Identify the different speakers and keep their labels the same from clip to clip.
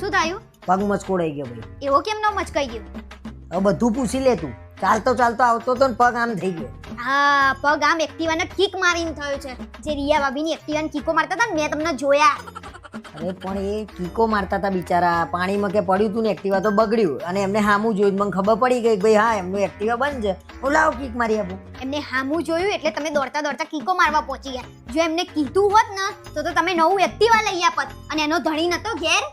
Speaker 1: શું થયું?
Speaker 2: પગ મચકોડાઈ ગયો ભાઈ.
Speaker 1: એવો કેમ નો મચકાઈ ગયો?
Speaker 2: હવે બધું પૂછી લે તું. ચાલતો ચાલતો આવતો તો ને પગ આમ થઈ ગયો.
Speaker 1: હા પગ આમ એક્ટિવાને કિક મારીને થયો છે. જે રિયા ભાભીની એક્ટિવાને કિકો મારતા હતા ને મેં તમને જોયા.
Speaker 2: અરે પણ એ કીકો મારતા હતા બિચારા. પાણીમાં કે પડ્યું તું ને એક્ટિવા તો બગડ્યું. અને એમને હામું જોયું મને ખબર પડી ગઈ ભાઈ હા, એમનું એક્ટિવા બંધ છે. હું લાવ કીક મારી આપું.
Speaker 1: એમને હામું જોયું એટલે તમે દોડતા દોડતા કીકો મારવા પહોંચી ગયા. જો એમને કીધું હોત ને, તો તો તમે નવું એક્ટિવા લઈ આપત. અને એનો ધણી નતો ઘેર.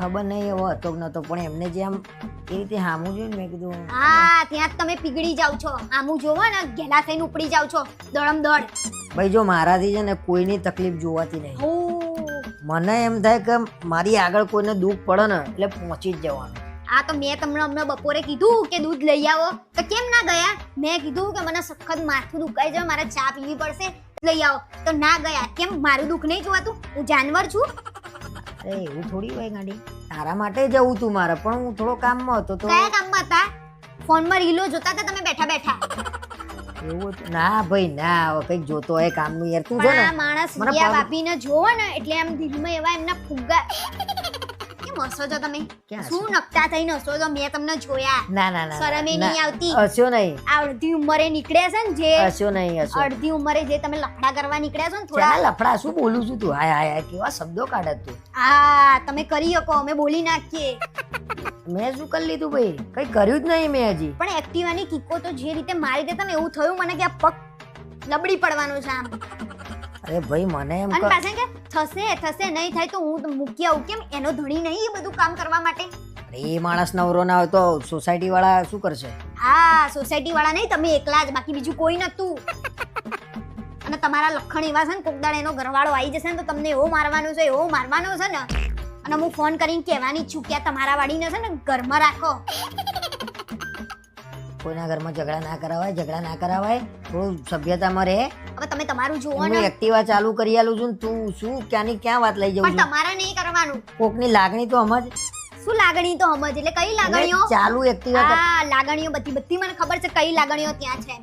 Speaker 2: ખબર નહીં એવો હતો નતો પણ એમને જે આમ એ રીતે હામું જોયું મેં કીધું
Speaker 1: હા ત્યાં તમે પીગળી જાવ છો. આમું જોવો ને ઘેલા થઈને ઉપડી જાવ છો. દોડમ દોડ
Speaker 2: ભાઈ જો મારાથી છે ને કોઈની તકલીફ જોવાતી નહીં. મને એમ થાય કે મારી આગળ કોઈને દુઃખ પડે ને એટલે પહોંચી જ જવાનું.
Speaker 1: આ તો મેં તમને હમણાં બપોરે કીધું કે દૂધ લઈ આવો. તો કેમ ના ગયા? મેં કીધું કે મને સખત માથું દુખાઈ છે મારે ચા પીવી પડશે. લઈ આવો. તો ના ગયા. કેમ? મારું દુઃખ નહીં જોવાતું? હું જાનવર છું?
Speaker 2: અરે એવું થોડી હોય ગાડી. તારા માટે જવું તું મારે પણ હું થોડો કામમાં હતો તો
Speaker 1: કયા કામમાં હતા? ફોનમાં રીલો જોતા હતા તમે બેઠા બેઠા?
Speaker 2: એવું ના ભાઈ ના હવે કંઈક જોતો હોય કામનું યાર. તું જો ને
Speaker 1: માણસ
Speaker 2: પામ-
Speaker 1: જોવો ને એટલે આમ દિલમાં એવા એમના ફુગ્ગા હસો છો તમે? શું નકતા થઈને હસો છો મેં તમને જોયા.
Speaker 2: ના ના ના
Speaker 1: શરમે નહીં આવતી.
Speaker 2: હસ્યો નહીં.
Speaker 1: આ અડધી ઉંમરે નીકળ્યા છે ને જે?
Speaker 2: હસ્યો નહીં હસ્યો.
Speaker 1: અડધી ઉંમરે જે તમે લફડા કરવા નીકળ્યા છો ને
Speaker 2: થોડા? લફડા? શું બોલું છું તું? હાય હાય હાય કેવા શબ્દો કાઢે તું?
Speaker 1: હા તમે કરી શકો અમે બોલી નાખીએ.
Speaker 2: મેં શું કરી લીધું ભાઈ? કઈ કર્યું જ નહીં મેં હજી.
Speaker 1: પણ એક્ટિવાની કિકો તો જે રીતે મારી દેતા ને એવું થયું મને કે આ પગ લબડી પડવાનું છે આમ.
Speaker 2: અરે ભાઈ મને એમ
Speaker 1: પાછા કે થશે થશે નહીં થાય તો હું મૂકી આવું. કેમ? એનો ધણી નહીં એ બધું કામ કરવા માટે.
Speaker 2: અરે એ માણસ નવરો ના હોય તો સોસાયટી વાળા શું કરશે?
Speaker 1: હા સોસાયટી વાળા નહીં તમે એકલા જ બાકી બીજું કોઈ નતું અને તમારા લખણ એવા છે ને કોકદાડ એનો ઘરવાળો આવી જશે ને તો તમને એવો મારવાનો છે એવો મારવાનો છે ને. અને હું ફોન કરીને કહેવાની છું કે તમારા વાડીને છે ને ઘરમાં રાખો.
Speaker 2: કોઈના ઘરમાં ઝઘડા ના કરાવાય ઝઘડા ના કરાવાય થોડું સભ્યતામાં રહે.
Speaker 1: હવે તમે તમારું જુઓ
Speaker 2: હું
Speaker 1: ને.
Speaker 2: એક્ટિવા ચાલુ કરી આલું છું ને તું શું ક્યાંની ક્યાં વાત લઈ જવું
Speaker 1: પણ
Speaker 2: છું?
Speaker 1: તમારે નહીં કરવાનું.
Speaker 2: કોકની લાગણી તો સમજ
Speaker 1: શું લાગણી તો સમજ એટલે કઈ લાગણીઓ?
Speaker 2: ચાલુ એક્ટિવા કર-
Speaker 1: હા લાગણીઓ બધી બધી મને ખબર છે કઈ લાગણીઓ ત્યાં છે.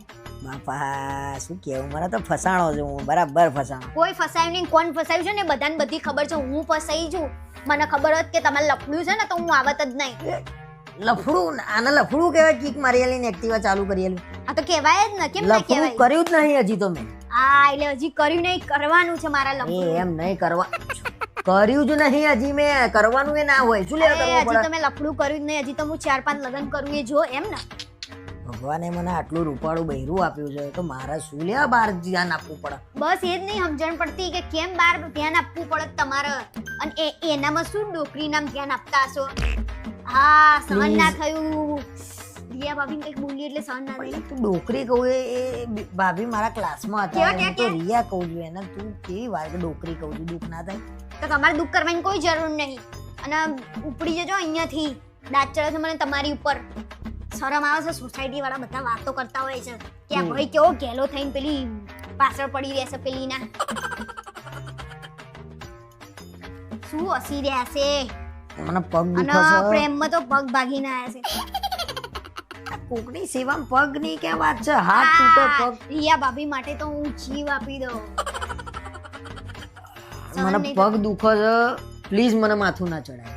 Speaker 2: બાપા શું કેવું મને તો ફસાણો છું હું બરાબર ફસાણો.
Speaker 1: કોઈ ફસાયું નહીં કોણ ફસાયું છે ને? બધાને બધી ખબર છે હું ફસાઈ છું. મને ખબર હોત કે તમારે લફડ્યું છે ને તો હું આવત જ નહીં.
Speaker 2: લફડું આને લફડું કહેવાય કીક મારેલી ને એક્ટિવા ચાલુ કરેલું
Speaker 1: આ તો કહેવાય જ ને કેમ ના
Speaker 2: લફડું
Speaker 1: કહેવાય?
Speaker 2: કર્યું જ નહીં હજી તો મેં.
Speaker 1: આ એટલે હજી કર્યું નહીં કરવાનું છે મારા
Speaker 2: એ
Speaker 1: લફડું.
Speaker 2: એમ નહીં કરવા. કર્યું જ નહીં હજી મેં કરવાનું એ ના હોય. શું લેવા
Speaker 1: અરે,
Speaker 2: કરવું
Speaker 1: હજી
Speaker 2: પડે?
Speaker 1: તમે લફડું કર્યું જ નહીં હજી તો હું ચાર પાંચ લગ્ન કરું એ જો એમ ને?
Speaker 2: ભગવાને મને આટલું રૂપાળું બૈરું આપ્યું છે તો મારે શું લેવા બહાર ધ્યાન આપવું પડે?
Speaker 1: બસ એ જ નહીં સમજણ પડતી કે કેમ બાર ધ્યાન આપવું પડે તમારે? અને એ એનામાં શું ડોકરી નામ ધ્યાન આપતા હશો? હા સહન ના થયું. રિયા ભાભી કંઈક બોલી એટલે સહન ના થયું.
Speaker 2: તું ડોકરી કહું એ ભાભી મારા ક્લાસમાં હતા હું તો રિયા કહું છું એને તું કેવી વાર કે ડોકરી કહું છું દુઃખ ના થાય.
Speaker 1: તો તમારે દુઃખ કરવાની કોઈ જરૂર નહીં. અને ઉપડી જજો અહીંયાથી. દાંત ચડે છે મને તમારી ઉપર. શરમ આવે છે સોસાયટી વાળા બધા વાતો કરતા હોય છે. કે આ ભાઈ કેવો ઘેલો થઈને પેલી પાછળ પડી રહેશે પેલી ના શું હસી રહ્યા છે?
Speaker 2: મને પગ
Speaker 1: અને
Speaker 2: દુખે છે
Speaker 1: પ્રેમમાં તો પગ ભાગીને આવ્યા છે.
Speaker 2: કોકની સેવામાં પગની કે વાત છે? હાથ તૂટે પગ.
Speaker 1: રિયા ભાભી માટે તો હું જીવ આપી દઉં. સહન
Speaker 2: મને
Speaker 1: નહીં
Speaker 2: પગ દુખે છે. પ્લીઝ મને માથું ના ચડાય.